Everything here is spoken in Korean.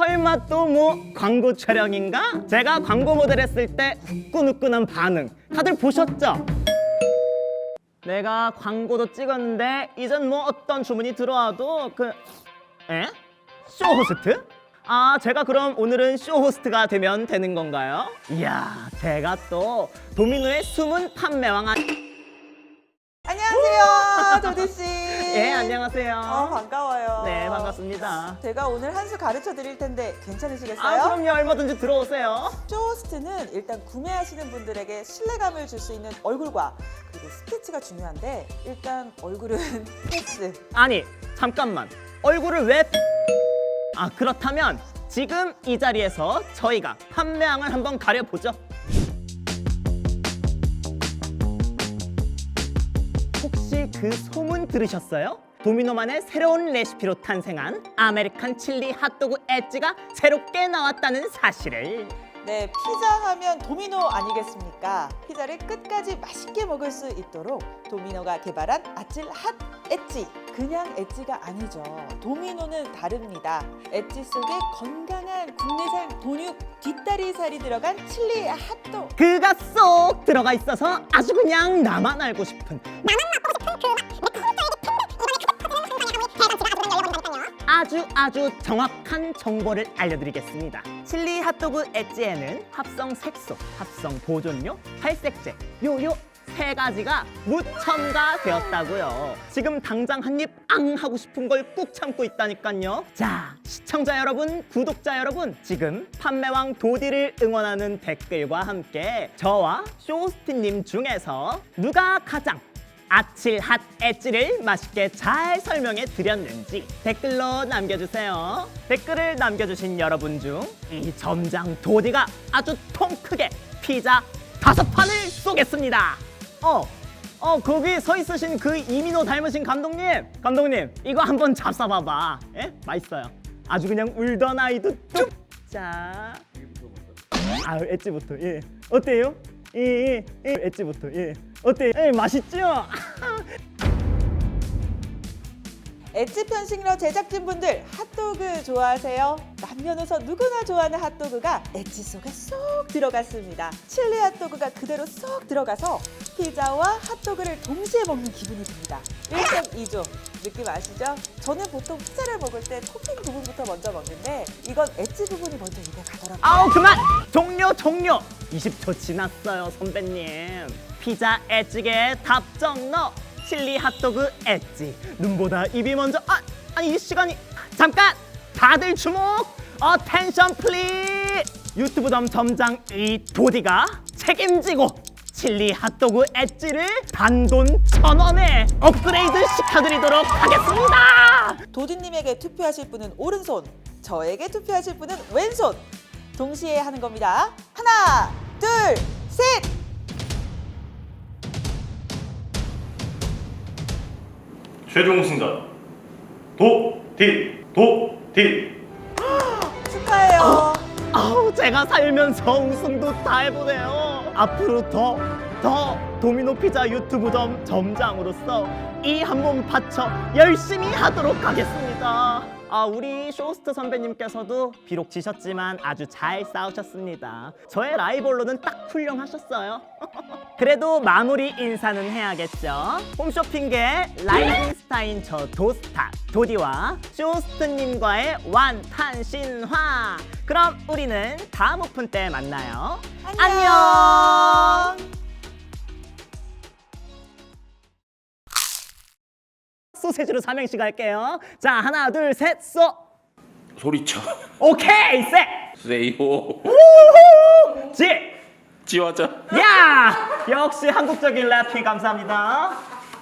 설마 또 뭐 광고 촬영인가? 제가 광고 모델 했을 때 후끈후끈한 반응 다들 보셨죠? 내가 광고도 찍었는데 이젠 뭐 어떤 주문이 들어와도 그 에? 쇼 호스트? 아 제가 그럼 오늘은 쇼 호스트가 되면 되는 건가요? 이야 제가 또 도미노의 숨은 판매왕 아... 안녕하세요, 도디 씨. 예 안녕하세요 어, 반가워요. 네 반갑습니다 제가 오늘 한 수 가르쳐 드릴 텐데 괜찮으시겠어요? 아 그럼요 얼마든지 들어오세요 쇼호스트는 일단 구매하시는 분들에게 신뢰감을 줄 수 있는 얼굴과 그리고 스피치가 중요한데 일단 얼굴은 패스. 아니 잠깐만 얼굴을 왜 아 그렇다면 지금 이 자리에서 저희가 판매왕을 한번 가려보죠 그 소문 들으셨어요? 도미노만의 새로운 레시피로 탄생한 아메리칸 칠리 핫도그 엣지가 새롭게 나왔다는 사실을 네, 피자 하면 도미노 아니겠습니까? 피자를 끝까지 맛있게 먹을 수 있도록 도미노가 개발한 아찔 핫 엣지. 그냥 엣지가 아니죠. 도미노는 다릅니다. 엣지 속에 건강한 국내산 돈육 뒷다리살이 들어간 칠리 핫도그. 그가 쏙 들어가 있어서 아주 그냥 나만 알고 싶은 아주 아주 정확한 정보를 알려드리겠습니다. 칠리 핫도그 엣지에는 합성 색소, 합성 보존료, 탈색제, 요요 세 가지가 무첨가 되었다고요. 지금 당장 한 입 앙 하고 싶은 걸 꾹 참고 있다니까요. 자, 시청자 여러분, 구독자 여러분, 지금 판매왕 도디를 응원하는 댓글과 함께 저와 쇼스티님 중에서 누가 가장 아칠 핫 엣지를 맛있게 잘 설명해 드렸는지 댓글로 남겨주세요. 댓글을 남겨주신 여러분 중 이 점장 도디가 아주 통 크게 피자 다섯 판을 쏘겠습니다. 어, 어 거기 서 있으신 그 이민호 닮으신 감독님, 감독님 이거 한번 잡숴봐봐. 예? 맛있어요. 아주 그냥 울던 아이도 뚝. 자, 아 엣지부터 예 어때요? 예, 예, 예. 엣지부터 예 어때? 예 맛있죠? 엣지 편식러 제작진분들 핫도그 좋아하세요? 남녀노소 누구나 좋아하는 핫도그가 엣지 속에 쏙 들어갔습니다. 칠리 핫도그가 그대로 쏙 들어가서 피자와 핫도그를 동시에 먹는 기분이 듭니다. 일석이조 느낌 아시죠? 저는 보통 피자를 먹을 때 토핑 부분부터 먼저 먹는데 이건 엣지 부분이 먼저 입에 가더라고요. 아우 그만! 종료 종료! 20초 지났어요 선배님 피자 엣지게 답정 넣 칠리 핫도그 엣지 눈보다 입이 먼저 아 아니 이 시간이 잠깐 다들 주목 어텐션 플리 유튜브 점 점장 이 도디가 책임지고 칠리 핫도그 엣지를 단돈 천 원에 업그레이드 시켜드리도록 하겠습니다. 도디님에게 투표하실 분은 오른손, 저에게 투표하실 분은 왼손. 동시에 하는 겁니다. 하나, 둘, 셋! 최종 승자 도디 도디 축하해요. 아우 제가 살면서 우승도 다 해보네요 앞으로 더 더 도미노 피자 유튜브 점 점장으로서 이 한 몸 바쳐 열심히 하도록 하겠습니다 아 우리 쇼스트 선배님께서도 비록 지셨지만 아주 잘 싸우셨습니다. 저의 라이벌로는 딱 훌륭하셨어요. 그래도 마무리 인사는 해야겠죠. 홈쇼핑계 라이징 스타인 저 도스타 도디와 쇼스트님과의 완탄 신화. 그럼 우리는 다음 오픈 때 만나요. 안녕. 소세지로 삼행시 갈게요. 자 하나 둘 셋 쏘. 소리쳐. 오케이 셋 세요 지! 지화자 야! 역시 한국적인 래핑 감사합니다